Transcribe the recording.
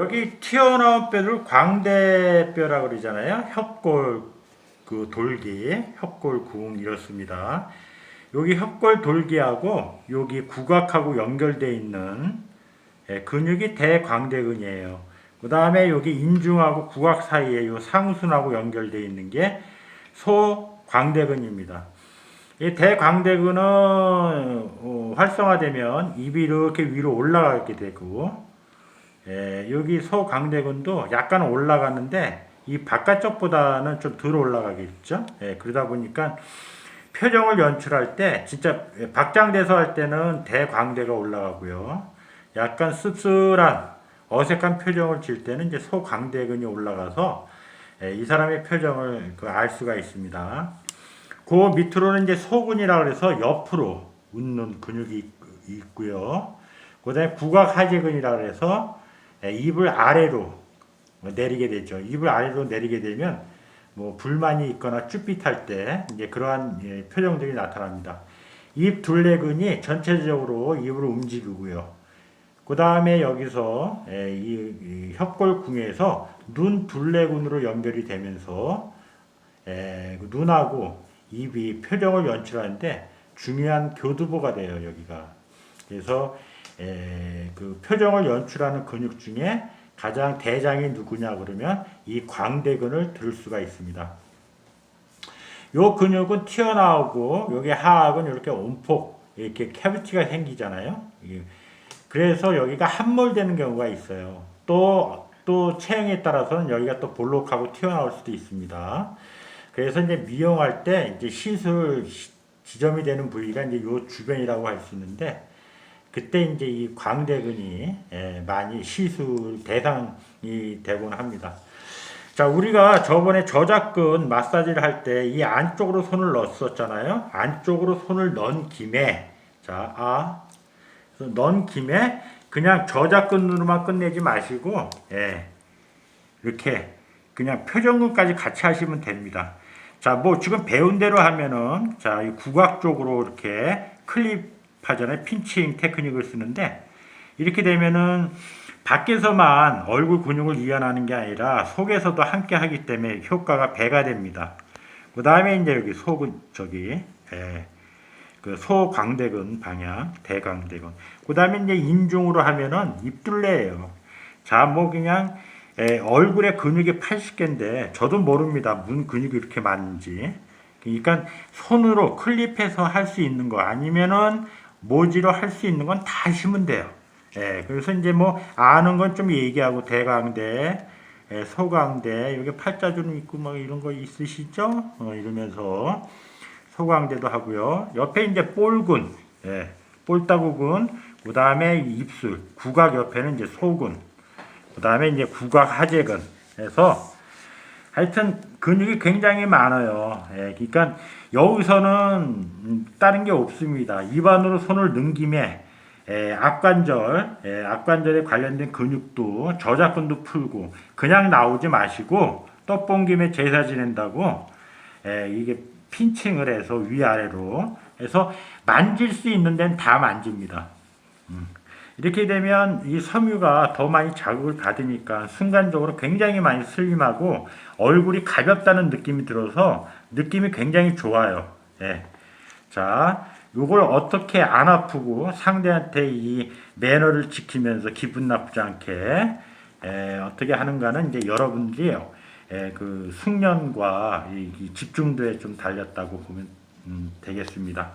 여기 튀어나온 뼈를 광대뼈라 그러잖아요. 협골 그 돌기, 협골 궁 이렇습니다. 여기 협골 돌기하고 여기 구각하고 연결되어 있는 예, 근육이 대광대근이에요. 그 다음에 여기 인중하고 구각 사이에 요 상순하고 연결되어 있는 게 소광대근입니다. 이 대광대근은 어, 활성화되면 입이 이렇게 위로 올라가게 되고 예, 여기 소광대근도 약간 올라가는데 이 바깥쪽보다는 좀덜 올라가겠죠. 예, 그러다 보니까 표정을 연출할 때 진짜 박장대소 할 때는 대광대가 올라가고요. 약간 씁쓸한 어색한 표정을 질 때는 이제 소광대근이 올라가서 예, 이 사람의 표정을 그 알 수가 있습니다. 그 밑으로는 이제 소근이라 그래서 옆으로 웃는 근육이 있- 있고요. 그다음에 구각하재근이라 그래서 예, 입을 아래로 내리게 되죠. 입을 아래로 내리게 되면 뭐 불만이 있거나 쭈삣할 때 이제 그러한 예, 표정들이 나타납니다. 입 둘레근이 전체적으로 입을 움직이고요. 그 다음에 여기서 예, 이, 이 협골궁에서 눈 둘레근으로 연결이 되면서 예, 그 눈하고 입이 표정을 연출하는데 중요한 교두보가 돼요 여기가. 그래서 에, 그 표정을 연출하는 근육 중에 가장 대장이 누구냐 그러면 이 광대근을 들 수가 있습니다. 요 근육은 튀어나오고 여기 하악은 이렇게 온폭 이렇게 캐비티가 생기잖아요. 그래서 여기가 함몰되는 경우가 있어요. 또 또 체형에 따라서는 여기가 또 볼록하고 튀어나올 수도 있습니다. 그래서 이제 미용할 때 이제 시술 시- 지점이 되는 부위가 이제 요 주변이라고 할 수 있는데 그때 이제 이 광대근이 예, 많이 시술 대상이 되곤 합니다. 자, 우리가 저번에 저작근 마사지를 할 때 이 안쪽으로 손을 넣었었잖아요. 안쪽으로 손을 넣은 김에 자, 아, 넣은 김에 그냥 저작근으로만 끝내지 마시고 예, 이렇게 그냥 표정근까지 같이 하시면 됩니다. 자, 뭐 지금 배운 대로 하면은 자, 이 구각 쪽으로 이렇게 클립 하잖아요. 핀칭 테크닉을 쓰는데 이렇게 되면은 밖에서만 얼굴 근육을 이완하는 게 아니라 속에서도 함께 하기 때문에 효과가 배가 됩니다. 그 다음에 이제 여기 속은 저기 예, 그 소광대근 방향, 대광대근. 그 다음에 이제 인중으로 하면은 입둘레예요. 자, 뭐 그냥 예, 얼굴에 근육이 80개인데 저도 모릅니다. 문 근육이 이렇게 많은지. 그러니까 손으로 클립해서 할 수 있는 거 아니면은 모지로 할 수 있는 건다 하시면 돼요. 예, 그래서 이제 뭐 아는 건 좀 얘기하고 대광대, 예, 소광대, 여기 팔자주름 있고 뭐 이런 거 있으시죠? 어, 이러면서 소광대도 하고요. 옆에 이제 볼근, 예, 볼따구근, 그 다음에 입술, 구각 옆에는 이제 소근, 그 다음에 이제 구각 하재근 해서 하여튼 근육이 굉장히 많아요. 예, 그러니까 여기서는 음, 다른 게 없습니다. 입안으로 손을 넣은 김에 예, 앞관절, 예, 앞관절에 관련된 근육도 저작근도 풀고 그냥 나오지 마시고 떡본 김에 제사 지낸다고 예, 이게 핀칭을 해서 위아래로 해서 만질 수 있는 데는 다 만집니다. 음. 이렇게 되면 이 섬유가 더 많이 자극을 받으니까 순간적으로 굉장히 많이 슬림하고 얼굴이 가볍다는 느낌이 들어서 느낌이 굉장히 좋아요. 예. 자, 요걸 어떻게 안 아프고 상대한테 이 매너를 지키면서 기분 나쁘지 않게 에, 어떻게 하는가는 이제 여러분들이 에, 그 숙련과 이, 이 집중도에 좀 달렸다고 보면 음, 되겠습니다.